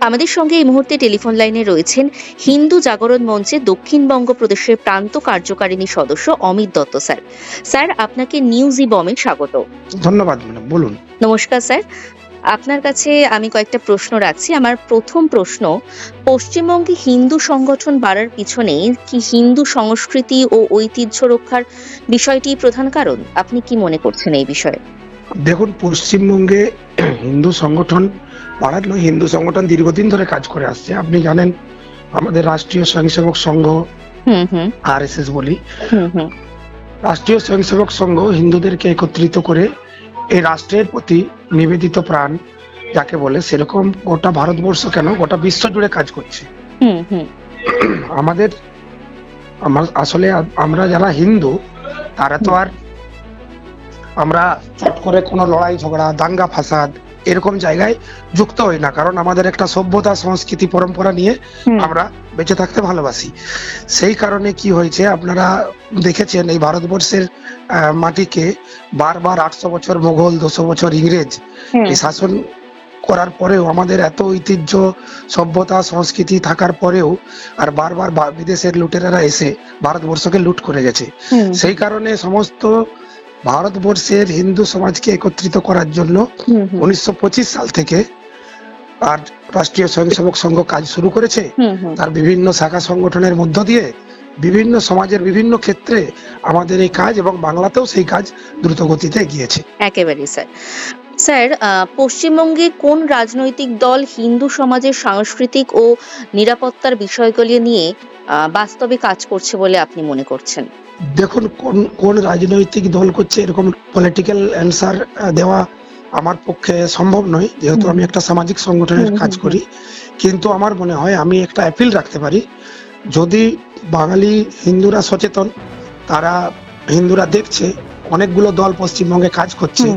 আমাদের সঙ্গে এই মুহূর্তে টেলিফোন লাইনে রয়েছেন হিন্দু জাগরণ মঞ্চে দক্ষিণবঙ্গ প্রদেশের প্রান্ত কার্যকারিণী সদস্য অমিত দত্ত স্যার। স্যার আপনাকে নিউজ বমে স্বাগত। ধন্যবাদ ম্যাডাম। বলুন। নমস্কার স্যার। আপনার কাছে আমি কয়েকটা প্রশ্ন রাখছি। আমার প্রথম প্রশ্ন পশ্চিমবঙ্গে হিন্দু সংগঠন বাড়ার পিছনে কি হিন্দু সংস্কৃতি ও ঐতিহ্য রক্ষার বিষয়টি প্রধান কারণ? আপনি কি মনে করছেন এই বিষয়ে? দেখুন পশ্চিমবঙ্গে হিন্দু সংগঠন পাড়ার নয় হিন্দু সংগঠন দীর্ঘদিন ধরে কাজ করে আসছে। আপনি জানেন আমাদের Rashtriya Swayamsevak Sangh R S S বলি। রাষ্ট্রীয় স্বয়ংসেবক সংঘ হিন্দুদেরকে একত্রিত করে এই রাষ্ট্রের প্রতি নিবেদিত প্রাণ যাকে বলে সেরকম গোটা ভারতবর্ষ কেন? গোটা বিশ্ব জুড়ে কাজ করছে। আমাদের আমার আসলে আমরা যারা হিন্দু তারা তো আর আমরা চট করে কোনো লড়াই ঝগড়া দাঙ্গা ফাসাদ এরকম জায়গায় যুক্ত হই না। কারণ আমাদের একটা সভ্যতা সংস্কৃতি পরম্পরা নিয়ে আমরা বেঁচে থাকতে ভালোবাসি। সেই কারণে কি হয়েছে আপনারা দেখেছেন এই ভারতবর্ষের মাটিকে বারবার আটশো বছর মোগল দুশো বছর ইংরেজ এই শাসন করার পরেও আমাদের এত ঐতিহ্য সভ্যতা সংস্কৃতি থাকার পরেও আর বারবার বিদেশের লুটেরারা এসে ভারতবর্ষকে লুট করে গেছে। সেই কারণে সমস্ত ভারতবর্ষের হিন্দু সমাজকে একত্রিত করার জন্য উনিশশো সাল থেকে আর রাষ্ট্রীয় স্বয়ংসেবক সংঘ কাজ শুরু করেছে। তার বিভিন্ন শাখা সংগঠনের মধ্য দিয়ে বিভিন্ন সমাজের বিভিন্ন ক্ষেত্রে আমাদের এই কাজ এবং বাংলাতেও সেই কাজ দ্রুত গতিতে এগিয়েছে। একেবারে স্যার। স্যার পশ্চিমবঙ্গে কোন রাজনৈতিক দল হিন্দু সমাজের সাংস্কৃতিক ও নিরাপত্তার বিষয়গুলি নিয়ে বাস্তবে কাজ করছে বলে আপনি মনে করছেন? দেখুন কোন কোন রাজনৈতিক দল করছে এরকম পলিটিক্যাল অ্যান্সার দেওয়া আমার পক্ষে সম্ভব নয়। যেহেতু আমি একটা সামাজিক সংগঠনের কাজ করি কিন্তু আমার মনে হয় আমি একটা অ্যাপিল রাখতে পারি। যদি বাঙালি হিন্দুরা সচেতন তারা হিন্দুরা দেখছে অনেকগুলো দল পশ্চিমবঙ্গে কাজ করছে।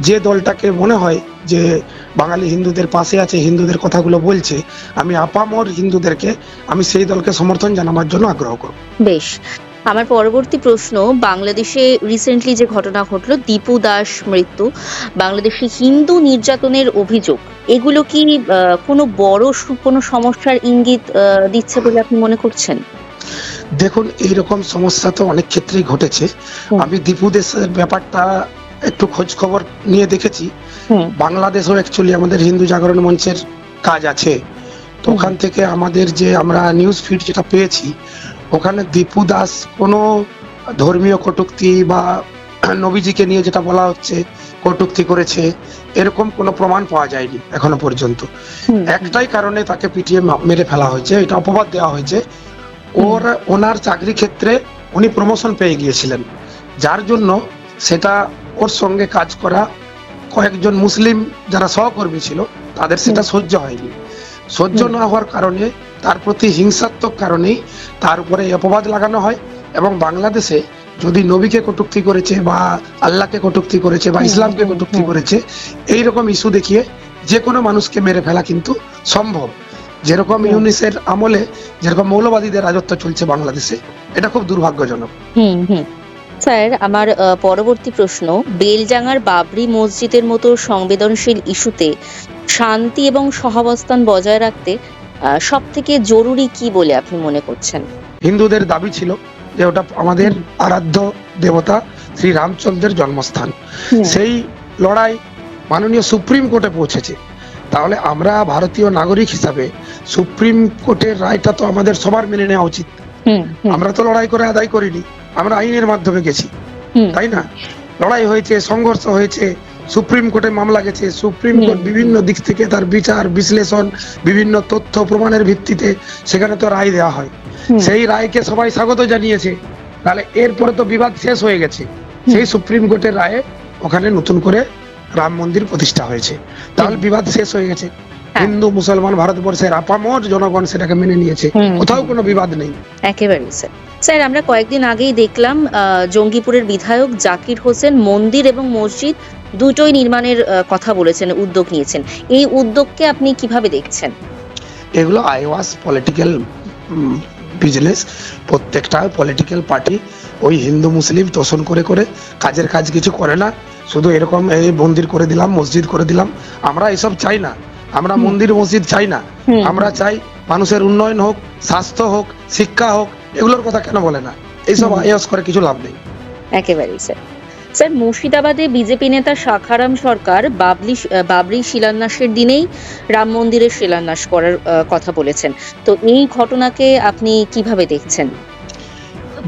যে দলটাকে মনে হয় যে বাঙালি হিন্দুদের পাশে আছে হিন্দুদের কথাগুলো বলছে আমি আপামর হিন্দুদেরকে আমি সেই দলকে সমর্থন জানাবার জন্য আগ্রহ করব। বেশ। আমার পরবর্তী প্রশ্ন বাংলাদেশে রিসেন্টলি যে ঘটনা ঘটলো দীপু দাস মৃত্যু বাংলাদেশে হিন্দু নির্যাতনের অভিযোগ এগুলো কি কোনো বড় কোনো সমস্যার ইঙ্গিত দিচ্ছে বলে আপনি মনে করছেন? দেখুন এইরকম সমস্যা তো অনেক ক্ষেত্রেই ঘটেছে। আমি দীপু দেশের ব্যাপারটা একটু খোঁজ খবর নিয়ে দেখেছি। বাংলাদেশও অ্যাকচুয়ালি আমাদের হিন্দু জাগরণ মঞ্চের কাজ আছে। তো ওখান থেকে আমাদের যে আমরা নিউজ ফিড যেটা পেয়েছি ওখানে দীপু দাস কোনো ধর্মীয় কটুক্তি বা নবীজিকে নিয়ে যেটা বলা হচ্ছে কটুক্তি করেছে এরকম কোনো প্রমাণ পাওয়া যায়নি এখনও পর্যন্ত। একটাই কারণে তাকে পিটিয়ে মেরে ফেলা হয়েছে এটা অপবাদ দেওয়া হয়েছে। ওর ওনার চাকরি ক্ষেত্রে উনি প্রমোশন পেয়ে গিয়েছিলেন। যার জন্য সেটা ওর সঙ্গে কাজ করা কয়েকজন মুসলিম যারা সহকর্মী ছিল তাদের সেটা সহ্য হয়নি। সহ্য না হওয়ার কারণে তার প্রতি হিংসাত্মক কারণেই তার উপরে অপবাদ লাগানো হয় এবং বাংলাদেশে যদি নবীকে কটুক্তি করেছে বা আল্লাহকে কটুক্তি করেছে বা ইসলামকে কটুক্তি করেছে এই রকম ইস্যু দেখিয়ে যে কোনো মানুষকে মেরে ফেলা কিন্তু সম্ভব। যেরকম ইউনিসের আমলে যেরকম মৌলবাদীদের রাজত্ব চলছে বাংলাদেশে এটা খুব দুর্ভাগ্যজনক। হুম হুম। স্যার আমার পরবর্তী প্রশ্ন বেলজাঙ্গার বাবরি মসজিদের মতো সংবেদনশীল ইস্যুতে শান্তি এবং সহাবস্থান বজায় রাখতে সব থেকে জরুরি কি বলে আপনি মনে করছেন? হিন্দুদের দাবি ছিল যে ওটা আমাদের আরাধ্য দেবতা শ্রী রামচন্দ্রের জন্মস্থান। সেই লড়াই মাননীয় সুপ্রিম কোর্টে পৌঁছেছে। তাহলে আমরা ভারতীয় নাগরিক হিসাবে সুপ্রিম কোর্টের রায়টা তো আমাদের সবার মেনে নেওয়া উচিত। আমরা তো লড়াই করে আদায় করিনি আমরা আইনের মাধ্যমে গেছি। তাই না? লড়াই হয়েছে সংঘর্ষ হয়েছে সুপ্রিম কোর্টে মামলা গেছে। সুপ্রিম কোর্ট বিভিন্ন দিক থেকে তার বিচার বিশ্লেষণ বিভিন্ন তথ্য প্রমাণের ভিত্তিতে সেখানে তো রায় দেওয়া হয়। সেই রায়কে সবাই স্বাগত জানিয়েছে। তাহলে এরপরে তো বিবাদ শেষ হয়ে গেছে। সেই সুপ্রিম কোর্টের রায়ে ওখানে নতুন করে রাম মন্দির প্রতিষ্ঠা হয়েছে। তাহলে বিবাদ শেষ হয়ে গেছে। হ্যাঁ। হিন্দু মুসলমান ভারতবর্ষের আপামর জনগণ সেটাকে মেনে নিয়েছে। কোথাও কোনো বিবাদ নেই। একেবারে স্যার স্যার আমরা কয়েকদিন আগেই দেখলাম জঙ্গিপুরের বিধায়ক জাকির হোসেন মন্দির এবং মসজিদ দুটোই নির্মাণের কথা বলেছেন উদ্যোগ নিয়েছেন। এই উদ্যোগকে আপনি কীভাবে দেখছেন? এগুলো আইওয়াস পলিটিক্যাল বিজনেস। প্রত্যেকটা পলিটিক্যাল পার্টি ওই হিন্দু মুসলিম তোষণ করে করে কাজের কাজ কিছু করে না। শুধু এরকম এই মন্দির করে দিলাম মসজিদ করে দিলাম। আমরা এসব চাই না। আমরা মন্দির মসজিদ চাই না। আমরা চাই মানুষের উন্নয়ন হোক স্বাস্থ্য হোক শিক্ষা হোক এগুলোর কথা কেন বলে না? এইসব। আইএস করে কিছু লাভ নেই। একেবারেই স্যার। স্যার মুর্শিদাবাদে বিজেপি নেতা শাখারাম সরকার বাবলি বাবরি শিলান্যাসের দিনেই রাম মন্দিরের শিলান্যাস করার কথা বলেছেন। তো এই ঘটনাকে আপনি কীভাবে দেখছেন?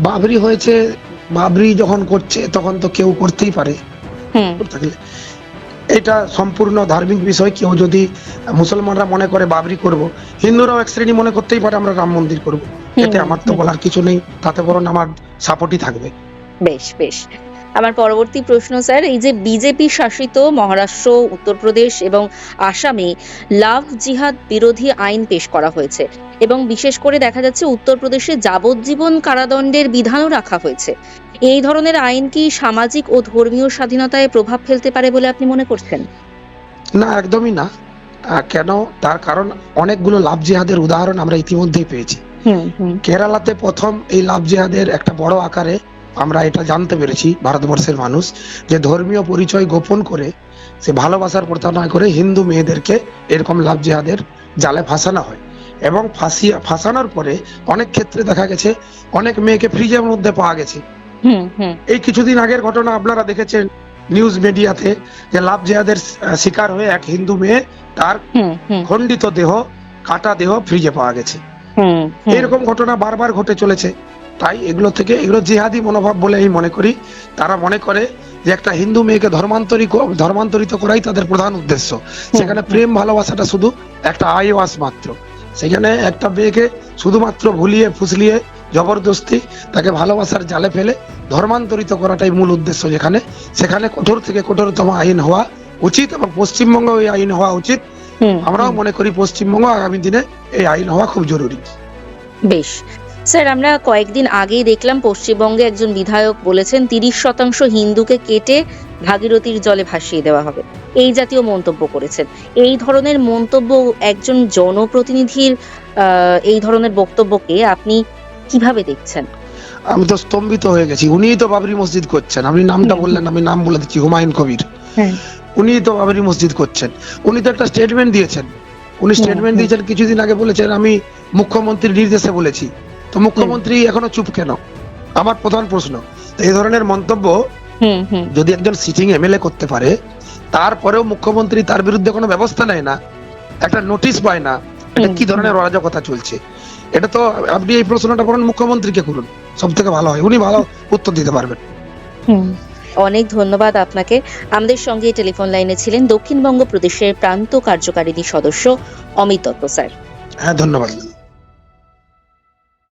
বাবরি হয়েছে বাবরি যখন করছে তখন তো কেউ করতেই পারে। এটা সম্পূর্ণ ধার্মিক বিষয় কেউ যদি মুসলমানরা মনে করে বাবরি করব হিন্দুরাও এক শ্রেণি মনে করতেই পারে আমরা রাম মন্দির করব। এতে আমার তো বলার কিছু নেই তাতে বরং আমার সাপোর্টই থাকবে। বেশ বেশ। আমার পরবর্তী প্রশ্ন স্যার এই যে বিজেপি শাসিত মহারাষ্ট্র উত্তরপ্রদেশ এবং আসামে লাভ জিহাদ বিরোধী আইন পেশ করা হয়েছে এবং বিশেষ করে দেখা যাচ্ছে উত্তরপ্রদেশে যাবজ্জীবন কারাদণ্ডের বিধানও রাখা হয়েছে। এই ধরনের আইন কি সামাজিক ও ধর্মীয় স্বাধীনতায় প্রভাব ফেলতে পারে বলে আপনি মনে করছেন? না একদমই না। কেন? তার কারণ অনেকগুলো লাভ জেহাদের উদাহরণ আমরা ইতিমধ্যেই পেয়েছি। হুম হুম। কেরালাতে প্রথম এই লাভ জেহাদের একটা বড় আকারে আমরা এটা জানতে পেরেছি ভারতবর্ষের মানুষ যে ধর্মীয় পরিচয় গোপন করে সে ভালোবাসার প্রতারণা করে হিন্দু মেয়েদেরকে এরকম লাভ জেহাদের জালে ফাঁসানো হয়। এবং ফাঁসি ফাঁসানোর পরে অনেক ক্ষেত্রে দেখা গেছে অনেক মেয়েকে ফ্রিজের মধ্যে পাওয়া গেছে। এই কিছুদিন আগের ঘটনা আপনারা দেখেছেন নিউজ মিডিয়াতে যে লাভ জেহাদের শিকার হয়ে এক হিন্দু মেয়ে তার খণ্ডিত দেহ কাটা দেহ ফ্রিজে পাওয়া গেছে। এরকম ঘটনা বারবার ঘটে চলেছে। তাই এগুলো থেকে এগুলো জিহাদি মনোভাব বলে আমি মনে করি। তারা মনে করে যে একটা হিন্দু মেয়েকে ধর্মান্তরিত ধর্মান্তরিত করাই তাদের প্রধান উদ্দেশ্য। সেখানে প্রেম ভালোবাসাটা শুধু একটা আইওয়াস মাত্র। সেখানে একটা মেয়েকে শুধুমাত্র ভুলিয়ে ফুসলিয়ে জবরদস্তি তাকে ভালোবাসার জালে ফেলে ধর্মান্তরিত করাটাই মূল উদ্দেশ্য যেখানে। সেখানে কঠোর থেকে কঠোরতম আইন হওয়া উচিত এবং পশ্চিমবঙ্গ ওই আইন হওয়া উচিত। আমরাও মনে করি পশ্চিমবঙ্গ আগামী দিনে এই আইন হওয়া খুব জরুরি। বেশ। স্যার আমরা কয়েকদিন আগেই দেখলাম পশ্চিমবঙ্গে একজন বিধায়ক বলেছেন তিরিশ শতাংশ হিন্দুকে কেটে ভাগীরথীর জলে ভাসিয়ে দেওয়া হবে। এই জাতীয় মন্তব্য করেছেন। এই ধরনের মন্তব্য একজন জনপ্রতিনিধির আহ, এই ধরনের বক্তব্যকে আপনি কীভাবে দেখছেন? আমি তো স্তম্ভিত হয়ে গেছি। উনিই তো বাবরি মসজিদ করছেন। আপনি নামটা বললেন আমি নাম বলে দিচ্ছি হুমায়ুন কবির। হ্যাঁ। উনিই তো বাবরি মসজিদ করছেন। উনি তো একটা স্টেটমেন্ট দিয়েছেন। উনি স্টেটমেন্ট দিয়েছেন কিছুদিন আগে বলেছেন আমি মুখ্যমন্ত্রীর নির্দেশে বলেছি। তো মুখ্যমন্ত্রী এখনও চুপ কেন? আমার প্রধান প্রশ্ন এই ধরনের মন্তব্য যদি একজন সিটিং এমএলএ করতে পারে তারপরেও মুখ্যমন্ত্রী তার বিরুদ্ধে কোনো ব্যবস্থা নেয় না একটা নোটিশ পায় না এটা কি ধরনের অরাজকতা চলছে? এটা তো আপনি এই প্রশ্নটা করুন মুখ্যমন্ত্রীকে করুন সব থেকে ভালো হয় উনি ভালো উত্তর দিতে পারবেন। হুম। অনেক ধন্যবাদ আপনাকে। আমাদের সঙ্গে টেলিফোন লাইনে ছিলেন দক্ষিণবঙ্গ প্রদেশের প্রান্ত কার্যকারিণী সদস্য অমিত দত্ত স্যার হ্যাঁ ধন্যবাদ।